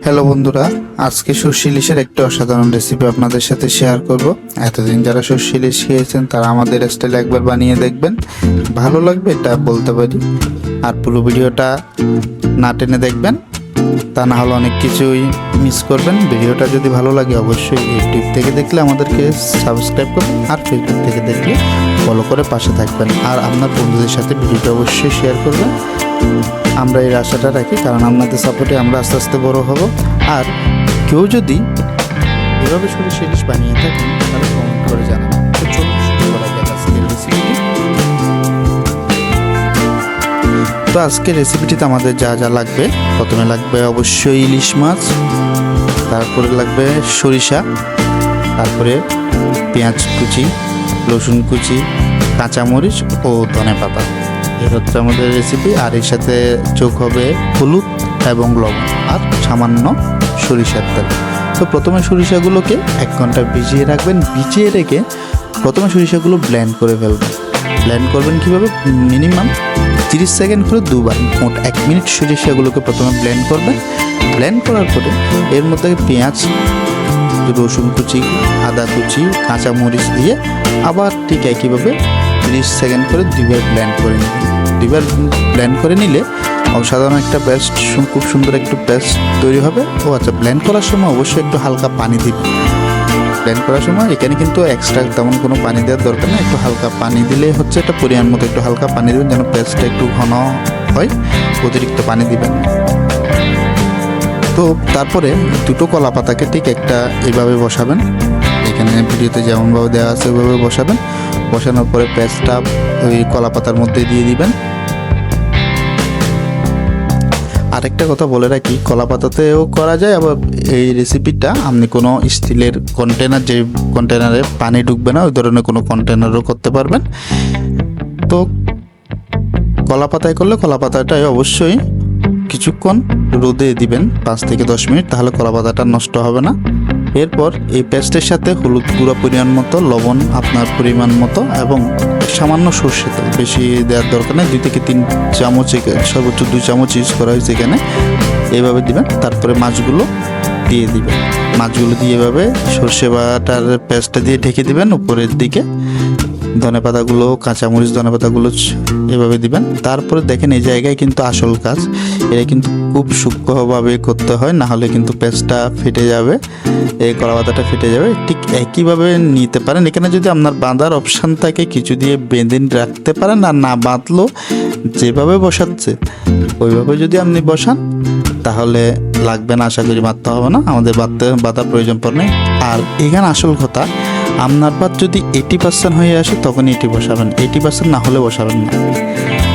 Hello বন্ধুরা, আজকে সর্ষে ইলিশের একটা অসাধারণ রেসিপি আপনাদের সাথে শেয়ার করব। এতদিন যারা সর্ষে ইলিশ খেয়েছেন, তারা আমাদের স্টাইল একবার বানিয়ে দেখবেন। ভালো লাগবে এটা বলতে পারি। আর পুরো ভিডিওটা না টেনে দেখবেন, তা না হলে অনেক কিছুই মিস করবেন। ভিডিওটা যদি ভালো লাগে, অবশ্যই ইউটিউব থেকে দেখলে আমাদেরকে সাবস্ক্রাইব করবেন আর ফেসবুক থেকে দেখলে ফলো করে পাশে থাকবেন। আর আপনার বন্ধুদের সাথে ভিডিওটা অবশ্যই শেয়ার করবেন। আমরা এই আশাটা রাখি, কারণ আপনাদের সাপোর্টে আমরা আস্তে আস্তে বড় হব। আর কেউ যদি এভাবে সরিষা ইলিশ বানিয়ে থাকেন তাহলে কমেন্ট করে জানাবেন। তো তো আজকের রেসিপিটিতে আমাদের যা যা লাগবে, প্রথমে লাগবে অবশ্যই ইলিশ মাছ, তারপরে লাগবে সরিষা, তারপরে পেঁয়াজ কুচি, রসুন কুচি, কাঁচামরিচ ও ধনে পাতা এই হচ্ছে আমাদের রেসিপি আর এর সাথে যোগ হবে হলুদ এবং লবণ, আর সামান্য সরিষার তেল। তো প্রথমে সরিষাগুলোকে এক ঘণ্টা ভিজিয়ে রাখবেন। ভিজিয়ে রেখে প্রথমে সরিষাগুলো ব্লেন্ড করে ফেলবেন। ব্লেন্ড করবেন কীভাবে? মিনিমাম তিরিশ সেকেন্ড করে দুবার, মোট এক মিনিট সরিষাগুলোকে প্রথমে ব্লেন্ড করবেন। ব্লেন্ড করার পরে এর মধ্যে পেঁয়াজ, রসুন কুচি, আদা কুচি, কাঁচামরিচ দিয়ে আবার ঠিক একইভাবে তিরিশ সেকেন্ড করে দুইবার ব্লেন্ড করে নেবেন দুইবার ব্লেন্ড করে নিলে অসাধারণ একটা পেস্ট খুব সুন্দর একটু পেস্ট তৈরি হবে। ও আচ্ছা ব্লেন্ড করার সময় অবশ্যই একটু হালকা পানি দিবেন ব্লেন্ড করার সময় এখানে কিন্তু এক্সট্রা তেমন কোনো পানি দেওয়ার দরকার নেই। একটু হালকা পানি দিলেই হচ্ছে একটা পরিমাণ মতো একটু হালকা পানি দেবেন যেন পেস্টটা একটু ঘন হয়। অতিরিক্ত পানি দিবেন তো তারপরে দুটো কলা পাতাকে ঠিক একটা এভাবে বসাবেন। এখানে ভিডিওতে যেমনভাবে দেওয়া আছে ওইভাবে বসাবেন। বসানোর পরে পেঁয়াজটা ওই কলা পাতার মধ্যে দিয়ে দিবেন। আরেকটা কথা বলে রাখি, কলা পাতাতেও করা যায়, আবার এই রেসিপিটা আপনি কোনো স্টিলের কন্টেনার যে কন্টেনারে পানি ঢুকবে না, ওই ধরনের কোনো কন্টেনারও করতে পারবেন। তো কলা পাতায় করলে কলা পাতাটায় অবশ্যই কিছুক্ষণ রোদে দিবেন, পাঁচ থেকে দশ মিনিট, তাহলে কলা পাতাটা নষ্ট হবে না। এরপর এই পেস্টের সাথে হলুদ গুঁড়া পরিমাণ মতো, লবণ আপনার পরিমাণ মতো এবং সামান্য সর্ষে তেল। বেশি দেওয়ার দরকার নেই, দুই থেকে তিন চামচ সর্বোচ্চ দুই চামচ ইউজ করা হয়েছে এখানে। এইভাবে দিবেন, তারপরে মাছগুলো দিয়ে দিবেন। মাছগুলো দিয়ে এভাবে সর্ষে বাটার পেস্টটা দিয়ে ঢেকে দিবেন উপরের দিকে। ধনে পাতাগুলো কাঁচামরিচ ধনে পাতাগুলো এভাবে দিবেন। তারপরে দেখেন এই জায়গায় কিন্তু আসল কাজ এটা কিন্তু খুব সূক্ষ্মভাবে করতে হয়, না হলে কিন্তু পেস্টটা ফেটে যাবে, এই কলা পাতাটা ফেটে যাবে। ঠিক একইভাবে নিতে পারেন। এখানে যদি আপনার বাঁধার অপশান থাকে, কিছু দিয়ে বেঁধে রাখতে পারেন আর না বাঁধলো, যেভাবে বসাচ্ছে, ওইভাবে যদি আপনি বসান, তাহলে লাগবে না, আশা করি বাঁধতে হবে না। আমাদের বাঁধতে বাঁধার প্রয়োজন পড়ে আর এখানে আসল কথা আপনার ভাত যদি এইটি পার্সেন্ট হয়ে আসে তখনই এটি বসাবেন। এইটি পার্সেন্ট না হলে বসাবেন না।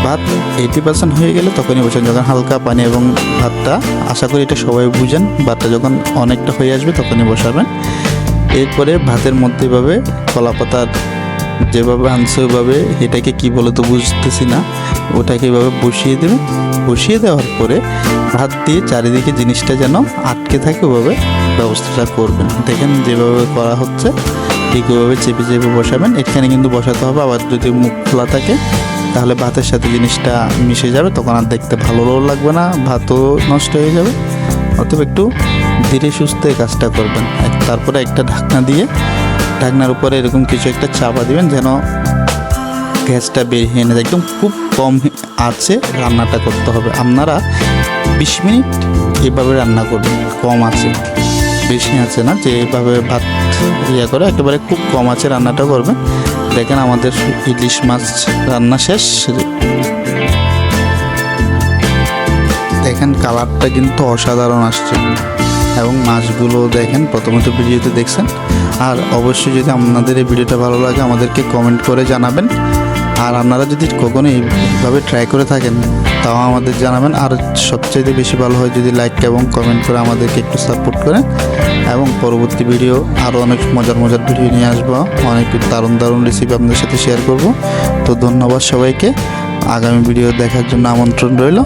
ভাত এইটি পার্সেন্ট হয়ে গেলে তখনই বসাবেন। যখন হালকা পানি এবং ভাতটা, আশা করি এটা সবাই বুঝেন, ভাতটা যখন অনেকটা হয়ে আসবে, তখনই বসাবেন। এরপরে ভাতের মধ্যে এভাবে কলা পাতার যেভাবে আনছে ওইভাবে এটাকে কি বলে তো বুঝতেছি না, ওটাকে এভাবে বসিয়ে দেবেন বসিয়ে দেওয়ার পরে ভাত দিয়ে চারিদিকে জিনিসটা যেন আটকে থাকে, ওভাবে ব্যবস্থাটা করবেন। দেখেন যেভাবে করা হচ্ছে। ঠিক ওভাবে চেপে চেপে বসাবেন, এখানে কিন্তু বসাতে হবে। আবার যদি মুখ খোলা থাকে, তাহলে ভাতের সাথে জিনিসটা মিশে যাবে, তখন আর দেখতে ভালোও লাগবে না, ভাতও নষ্ট হয়ে যাবে। অতএব একটু ধীরে সুস্থে কাজটা করবেন। তারপরে একটা ঢাকনা দিয়ে, ঢাকনার উপরে এরকম কিছু একটা চাপা দিবেন, যেন গ্যাসটা বেরিয়ে এনে যায়। একদম খুব কম আছে রান্নাটা করতে হবে। আপনারা বিশ মিনিট এভাবে রান্না করবেন, কম আছে। বেশি আছে না যেভাবে ভাত ইয়ে করে, একেবারে খুব কম আছে রান্নাটা করবেন দেখেন আমাদের ইলিশ মাছ রান্না শেষ। দেখেন কালারটা কিন্তু অসাধারণ আসছে। এবং মাছগুলো দেখেন প্রথমত ভিডিওতে দেখছেন। আর অবশ্যই যদি আপনাদের এই ভিডিওটা ভালো লাগে, আমাদেরকে কমেন্ট করে জানাবেন। আর আপনারা যদি কখনো এইভাবে ট্রাই করে থাকেন, তাও আমাদের জানাবেন। আর সবচেয়ে বেশি ভালো হয় যদি লাইক এবং কমেন্ট করে আমাদেরকে একটু সাপোর্ট করেন এবং পরবর্তী ভিডিও আরও অনেক মজার মজার ভিডিও নিয়ে আসব। অনেক দারুণ দারুণ রেসিপি আপনাদের সাথে শেয়ার করব। তো ধন্যবাদ সবাইকে। আগামী ভিডিও দেখার জন্য আমন্ত্রণ রইল।